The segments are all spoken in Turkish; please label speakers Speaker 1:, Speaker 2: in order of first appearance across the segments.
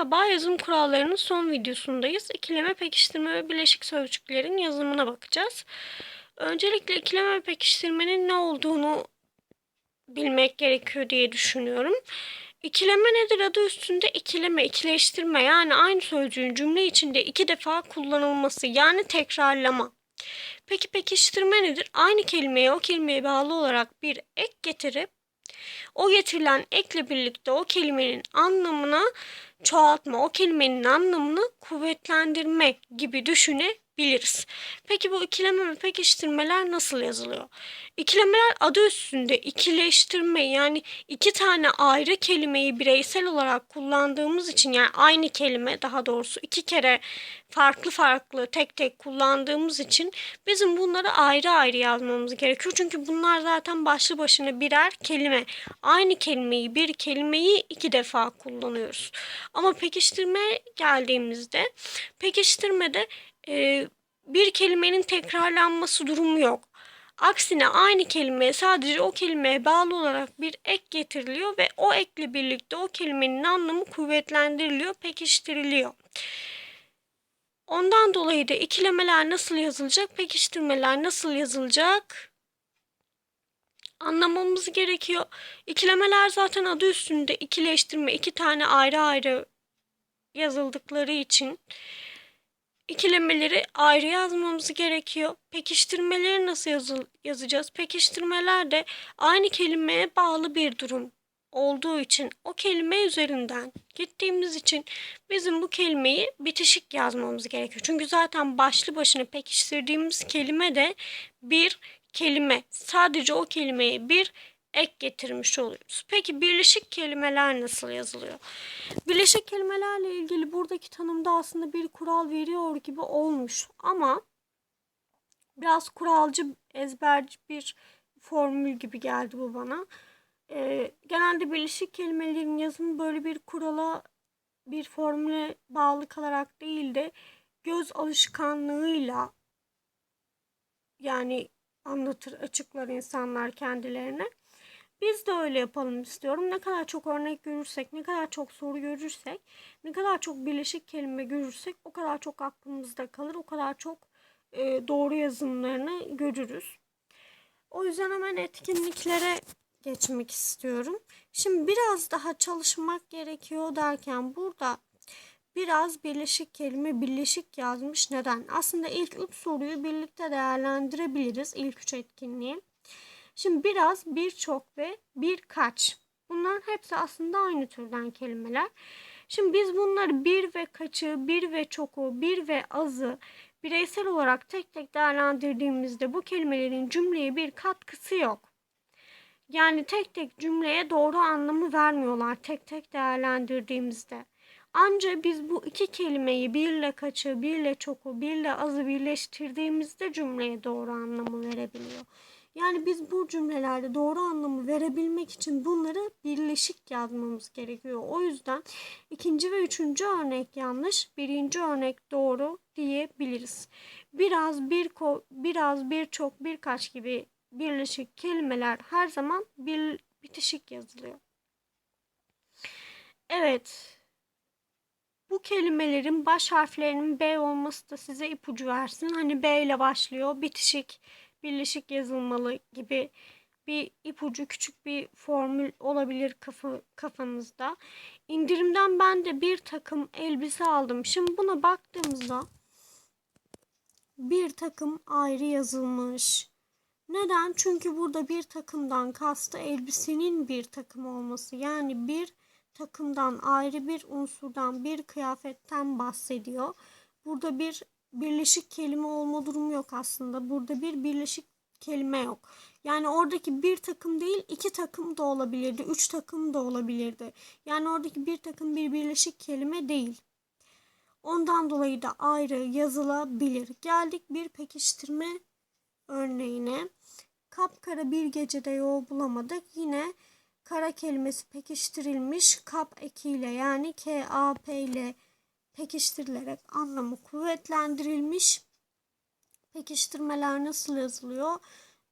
Speaker 1: Merhaba, yazım kurallarının son videosundayız. İkileme, pekiştirme ve bileşik sözcüklerin yazımına bakacağız. Öncelikle ikileme ve pekiştirmenin ne olduğunu bilmek gerekiyor diye düşünüyorum. İkileme nedir adı üstünde? İkileme, ikileştirme yani aynı sözcüğün cümle içinde iki defa kullanılması yani tekrarlama. Peki pekiştirme nedir? Aynı kelimeye o kelimeye bağlı olarak bir ek getirip o getirilen ekle birlikte o kelimenin anlamına çoğaltma, o kelimenin anlamını kuvvetlendirme gibi düşünebiliriz. Peki bu ikileme ve pekiştirmeler nasıl yazılıyor? İkilemeler adı üstünde ikileştirme yani iki tane ayrı kelimeyi bireysel olarak kullandığımız için yani aynı kelime daha doğrusu iki kere farklı farklı tek tek kullandığımız için bizim bunları ayrı ayrı yazmamız gerekiyor. Çünkü bunlar zaten başlı başına birer kelime. Aynı kelimeyi bir kelimeyi iki defa kullanıyoruz. Ama pekiştirme geldiğimizde pekiştirmede bir kelimenin tekrarlanması durumu yok. Aksine aynı kelimeye sadece o kelimeye bağlı olarak bir ek getiriliyor ve o ekle birlikte o kelimenin anlamı kuvvetlendiriliyor, pekiştiriliyor. Ondan dolayı da ikilemeler nasıl yazılacak, pekiştirmeler nasıl yazılacak anlamamız gerekiyor. İkilemeler zaten adı üstünde ikileştirme, iki tane ayrı ayrı yazıldıkları için ikilemeleri ayrı yazmamız gerekiyor. Pekiştirmeleri nasıl yazıl yazacağız? Pekiştirmeler de aynı kelimeye bağlı bir durum olduğu için o kelime üzerinden gittiğimiz için bizim bu kelimeyi bitişik yazmamız gerekiyor. Çünkü zaten başlı başına pekiştirdiğimiz kelime de bir kelime. Sadece o kelimeye bir ek getirmiş oluyoruz. Peki birleşik kelimeler nasıl yazılıyor? Birleşik kelimelerle ilgili buradaki tanımda aslında bir kural veriyor gibi olmuş ama biraz kuralcı, ezberci bir formül gibi geldi bu bana. Ee, genelde birleşik kelimelerin yazımı böyle bir kurala, bir formüle bağlı kalarak değil de göz alışkanlığıyla yani anlatır, açıklar insanlar kendilerine. Biz de öyle yapalım istiyorum. Ne kadar çok örnek görürsek, ne kadar çok soru görürsek, ne kadar çok birleşik kelime görürsek o kadar çok aklımızda kalır. O kadar çok e, doğru yazımlarını görürüz. O yüzden hemen etkinliklere geçmek istiyorum. Şimdi biraz daha çalışmak gerekiyor derken burada biraz birleşik kelime birleşik yazmış. Neden? Aslında ilk üç soruyu birlikte değerlendirebiliriz. İlk üç etkinliği. Şimdi biraz birçok ve birkaç. Bunların hepsi aslında aynı türden kelimeler. Şimdi biz bunları bir ve kaçı, bir ve çoku, bir ve azı bireysel olarak tek tek değerlendirdiğimizde bu kelimelerin cümleye bir katkısı yok. Yani tek tek cümleye doğru anlamı vermiyorlar tek tek değerlendirdiğimizde. Ancak biz bu iki kelimeyi birle kaçı, birle çoku, birle azı birleştirdiğimizde cümleye doğru anlamı verebiliyor. Yani biz bu cümlelerde doğru anlamı verebilmek için bunları birleşik yazmamız gerekiyor. O yüzden ikinci ve üçüncü örnek yanlış, birinci örnek doğru diyebiliriz. Biraz, bir biraz, birçok, birkaç gibi birleşik kelimeler her zaman bir bitişik yazılıyor. Evet. Bu kelimelerin baş harflerinin B olması da size ipucu versin. Hani B ile başlıyor, bitişik birleşik yazılmalı gibi bir ipucu küçük bir formül olabilir kafa, kafanızda. İndirimden ben de bir takım elbise aldım. Şimdi buna baktığımızda bir takım ayrı yazılmış. Neden? Çünkü burada bir takımdan kastı elbisenin bir takım olması. Yani bir takımdan ayrı bir unsurdan bir kıyafetten bahsediyor. Burada bir birleşik kelime olma durumu yok aslında. Burada bir birleşik kelime yok. Yani oradaki bir takım değil iki takım da olabilirdi. Üç takım da olabilirdi. Yani oradaki bir takım bir birleşik kelime değil. Ondan dolayı da ayrı yazılabilir. Geldik bir pekiştirme örneğine. Kapkara bir gecede yol bulamadık. Yine kara kelimesi pekiştirilmiş kap ekiyle yani K, A, P ile pekiştirilerek anlamı kuvvetlendirilmiş. Pekiştirmeler nasıl yazılıyor?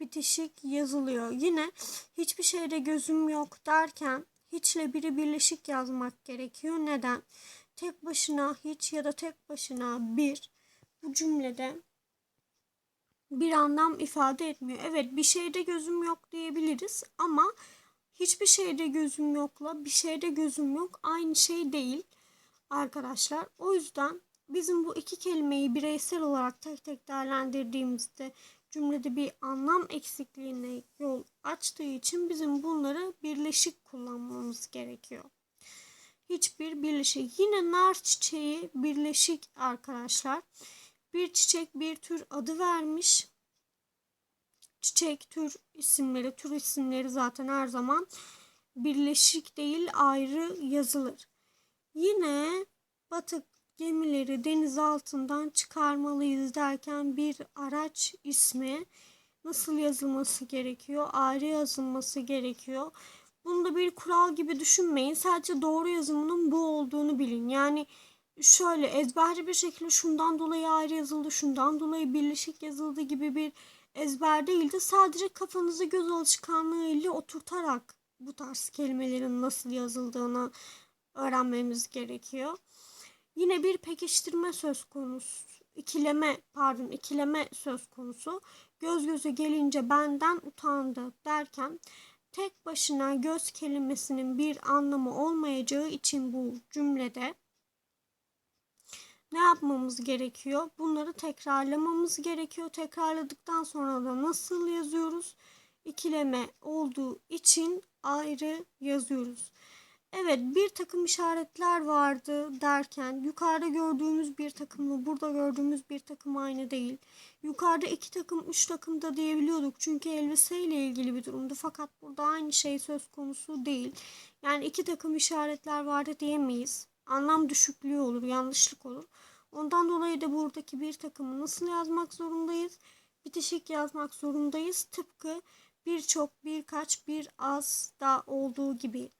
Speaker 1: Bitişik yazılıyor. Yine hiçbir şeyde gözüm yok derken hiçle biri birleşik yazmak gerekiyor. Neden? tek başına hiç ya da tek başına bir bu cümlede bir anlam ifade etmiyor. Evet bir şeyde gözüm yok diyebiliriz ama hiçbir şeyde gözüm yokla bir şeyde gözüm yok aynı şey değil arkadaşlar. O yüzden bizim bu iki kelimeyi bireysel olarak tek tek değerlendirdiğimizde cümlede bir anlam eksikliğine yol açtığı için bizim bunları birleşik kullanmamız gerekiyor. Hiçbir birleşik. Yine nar çiçeği birleşik arkadaşlar. Bir çiçek bir tür adı vermiş. Çiçek tür isimleri, tür isimleri zaten her zaman birleşik değil ayrı yazılır. Yine batık gemileri deniz altından çıkarmalıyız derken bir araç ismi nasıl yazılması gerekiyor? Ayrı yazılması gerekiyor. Bunu da bir kural gibi düşünmeyin. Sadece doğru yazımının bu olduğunu bilin. Yani şöyle ezberci bir şekilde şundan dolayı ayrı yazıldı, şundan dolayı birleşik yazıldı gibi bir ezber değildi. Sadece kafanızı göz alışkanlığı ile oturtarak bu tarz kelimelerin nasıl yazıldığını öğrenmemiz gerekiyor. Yine bir pekiştirme söz konusu, ikileme pardon ikileme söz konusu. Göz göze gelince benden utandı derken tek başına göz kelimesinin bir anlamı olmayacağı için bu cümlede ne yapmamız gerekiyor? Bunları tekrarlamamız gerekiyor. Tekrarladıktan sonra da nasıl yazıyoruz? İkileme olduğu için ayrı yazıyoruz. Evet bir takım işaretler vardı derken yukarıda gördüğümüz bir takımla burada gördüğümüz bir takım aynı değil. Yukarıda iki takım üç takım da diyebiliyorduk çünkü elbiseyle ilgili bir durumdu fakat burada aynı şey söz konusu değil. Yani iki takım işaretler vardı diyemeyiz. Anlam düşüklüğü olur yanlışlık olur. Ondan dolayı da buradaki bir takımı nasıl yazmak zorundayız? Bitişik yazmak zorundayız. Tıpkı birçok, birkaç, bir az da olduğu gibi.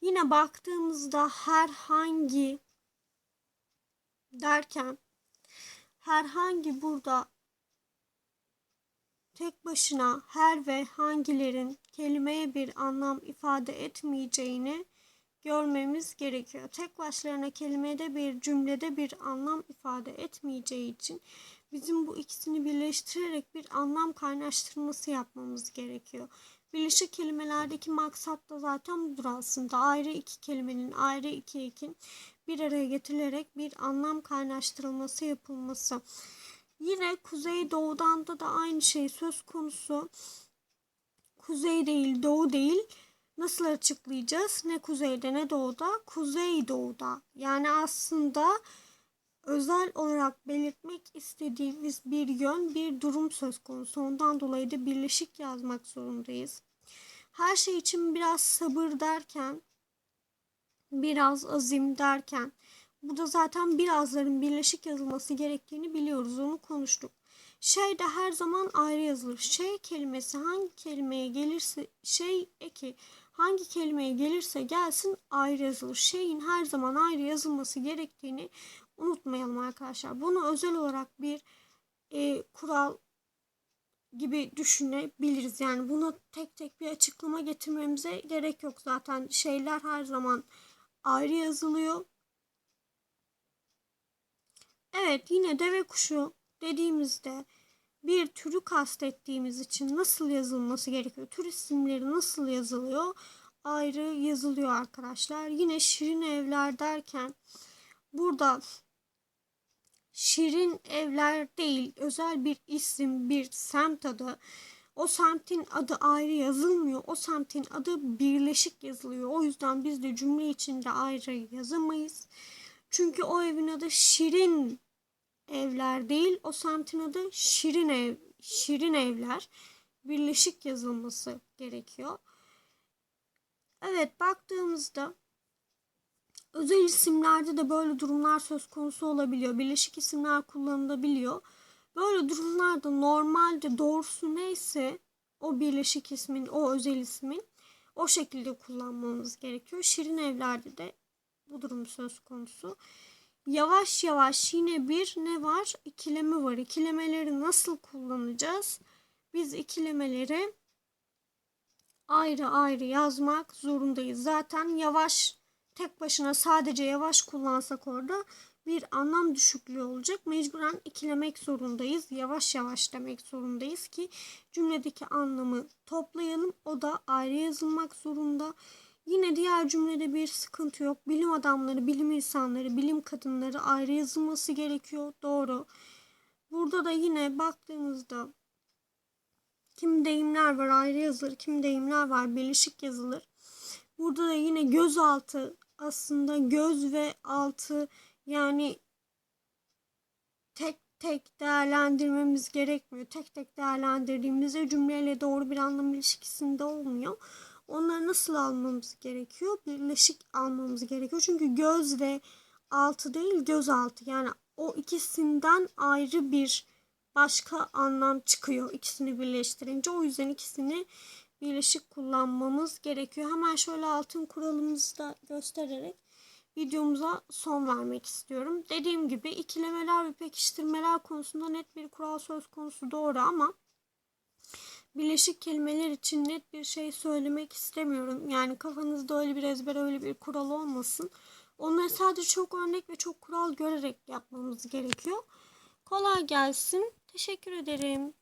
Speaker 1: Yine baktığımızda herhangi derken herhangi burada tek başına her ve hangilerin kelimeye bir anlam ifade etmeyeceğini görmemiz gerekiyor. Tek başlarına kelimede bir cümlede bir anlam ifade etmeyeceği için bizim bu ikisini birleştirerek bir anlam kaynaştırması yapmamız gerekiyor. Birleşik kelimelerdeki maksat da zaten budur aslında. Ayrı iki kelimenin ayrı iki ekin bir araya getirilerek bir anlam kaynaştırılması yapılması. Yine kuzey doğudan da da aynı şey söz konusu. Kuzey değil, doğu değil. Nasıl açıklayacağız? Ne kuzeyde ne doğuda? Kuzey doğuda. Yani aslında özel olarak belirtmek istediğimiz bir yön, bir durum söz konusu. Ondan dolayı da birleşik yazmak zorundayız. Her şey için biraz sabır derken, biraz azim derken, burada zaten birazların birleşik yazılması gerektiğini biliyoruz. Onu konuştuk. Şey de her zaman ayrı yazılır. Şey kelimesi hangi kelimeye gelirse şey eki hangi kelimeye gelirse gelsin ayrı yazılır. Şeyin her zaman ayrı yazılması gerektiğini unutmayalım arkadaşlar. Bunu özel olarak bir e, kural gibi düşünebiliriz. Yani bunu tek tek bir açıklama getirmemize gerek yok. Zaten şeyler her zaman ayrı yazılıyor. Evet yine deve kuşu dediğimizde bir türü kastettiğimiz için nasıl yazılması gerekiyor? Tür isimleri nasıl yazılıyor? Ayrı yazılıyor arkadaşlar. Yine şirin evler derken burada şirin evler değil özel bir isim bir semt adı o semtin adı ayrı yazılmıyor. O semtin adı birleşik yazılıyor. O yüzden biz de cümle içinde ayrı yazamayız. Çünkü o evin adı Şirin evler değil. O semtin adı Şirin ev, Şirin evler. Birleşik yazılması gerekiyor. Evet baktığımızda Özel isimlerde de böyle durumlar söz konusu olabiliyor. Birleşik isimler kullanılabiliyor. Böyle durumlarda normalde doğrusu neyse o birleşik ismin, o özel ismin o şekilde kullanmamız gerekiyor. Şirin evlerde de bu durum söz konusu. Yavaş yavaş yine bir ne var? İkileme var. İkilemeleri nasıl kullanacağız? Biz ikilemeleri ayrı ayrı yazmak zorundayız. Zaten yavaş tek başına sadece yavaş kullansak orada bir anlam düşüklüğü olacak. Mecburen ikilemek zorundayız. Yavaş yavaş demek zorundayız ki cümledeki anlamı toplayalım. O da ayrı yazılmak zorunda. Yine diğer cümlede bir sıkıntı yok. Bilim adamları, bilim insanları, bilim kadınları ayrı yazılması gerekiyor. Doğru. Burada da yine baktığımızda kim deyimler var ayrı yazılır, kim deyimler var birleşik yazılır. Burada da yine gözaltı aslında göz ve altı yani tek tek değerlendirmemiz gerekmiyor. Tek tek değerlendirdiğimizde cümleyle doğru bir anlam ilişkisinde olmuyor. Onları nasıl almamız gerekiyor? Birleşik almamız gerekiyor. Çünkü göz ve altı değil gözaltı. Yani o ikisinden ayrı bir başka anlam çıkıyor ikisini birleştirince. O yüzden ikisini birleşik kullanmamız gerekiyor. Hemen şöyle altın kuralımızı da göstererek videomuza son vermek istiyorum. Dediğim gibi ikilemeler ve pekiştirmeler konusunda net bir kural söz konusu doğru ama birleşik kelimeler için net bir şey söylemek istemiyorum. Yani kafanızda öyle bir ezber öyle bir kural olmasın. Onları sadece çok örnek ve çok kural görerek yapmamız gerekiyor. Kolay gelsin. Teşekkür ederim.